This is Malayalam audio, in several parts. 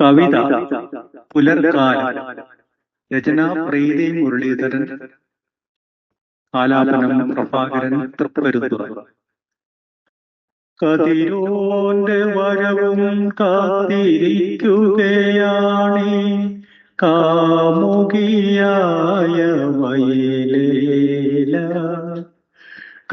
കവിത പുലർകാലം. രചന പ്രീതി മുരളീധരൻ. ആലാപനം പ്രഭാകരൻ തൃപ്പരുത്തുറ. കതിരോന്റെ വരവും കാത്തിരിക്കുകയാണ്. കാമുകിയായ വയലേല.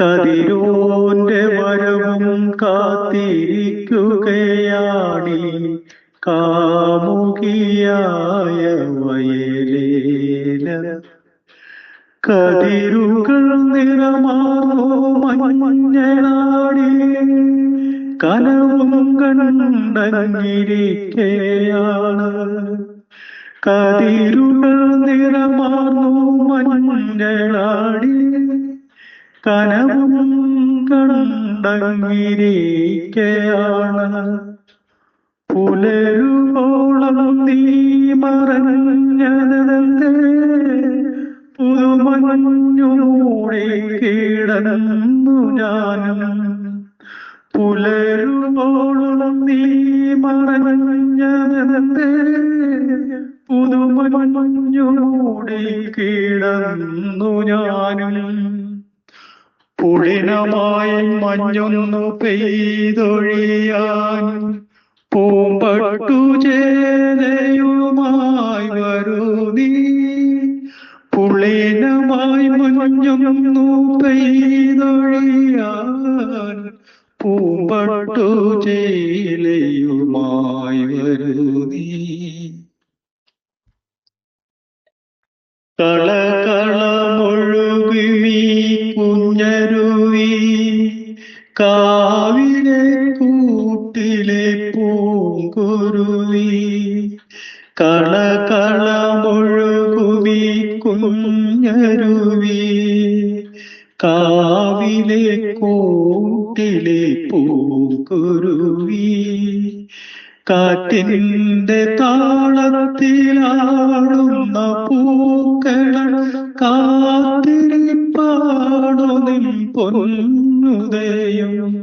കതിരോന്റെ വരവും കാത്തിരിക്കുകയാണ്. കാമുകിയായ വയലേല. കതിരുകൾ നിറമാർന്നോ മഞ്ഞളാടി. കനവും കണ്ടിരിക്കയാണ് കതിരുകൾ നിറമാർന്നോ മഞ്ഞളാടി. കനവും കണ്ടങ്ങിരിക്കയാണ്. പുലരുവോളം നീ മറഞ്ഞതല്ലേ? പുതുമഞ്ഞൂടെ കിടന്നു ഞാനും. പുലരുവോളം നീ മറഞ്ഞതല്ലേ? പുതുമഞ്ഞൂടെ കിടന്നു ഞാനും. പുളിനമായി മഞ്ഞൊന്നു പെയ്തൊഴിയാൻ പൂമ്പട്ടു ചേതയുമായി വരൂ നീ. പുളിനമായി മഞ്ഞൊന്നു പെയ്തൊഴിയാൻ പൂമ്പട്ടു ചേലയുമായി വരൂ നീ. കള നീ കുഞ്ഞരുവി കാവിലെ കുഞ്ഞരുവി കാവിലെ കൂട്ടിലെ പൂക്കുരുവി. കാറ്റിന്റെ താളത്തിലാടുന്ന പൂക്കൾ കാത്തിരിപ്പാടു നിൻ പൊന്നുദയം.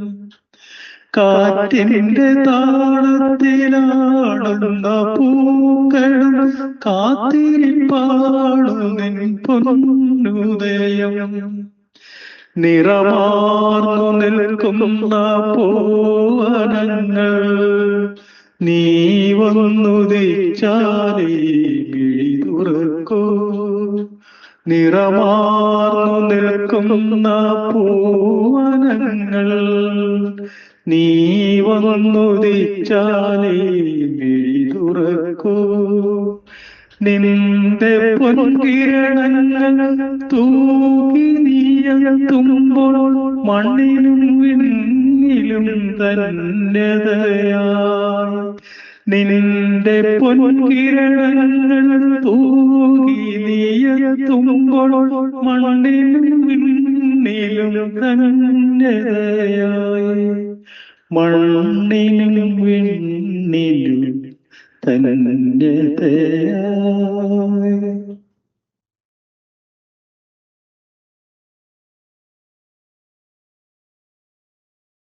കാറ്റിന്റെ താളത്തിലാടുന്ന പൂക്കൾ കാത്തിരിപ്പാടു നിൻ പൊന്നുദയം. നിറമാർന്നു നിൽക്കുന്ന പൂവനങ്ങൾ നീ വന്നുദിച്ചാലേ മിഴി തുറക്കൂ. നിറമാർന്നു നിൽക്കുന്ന പൂവനങ്ങൾ നീ വന്നുദിച്ചാലേ മിഴി തുറക്കൂ. നിന്റെ പൊൻകിരണങ്ങൾ തൂക്കി നീയത്തുമ്പോൾ മണ്ണിലും വിണ്ണിലും തന്നതയായി നിന്റെ പൊൻകിരണങ്ങൾ തൂക്കി നീയത്തുമ്പോൾ മണ്ണിലും വിണ്ണിലും തന്നതയായി മണ്ണിലും വിണ്ണിലും തന്നതയായി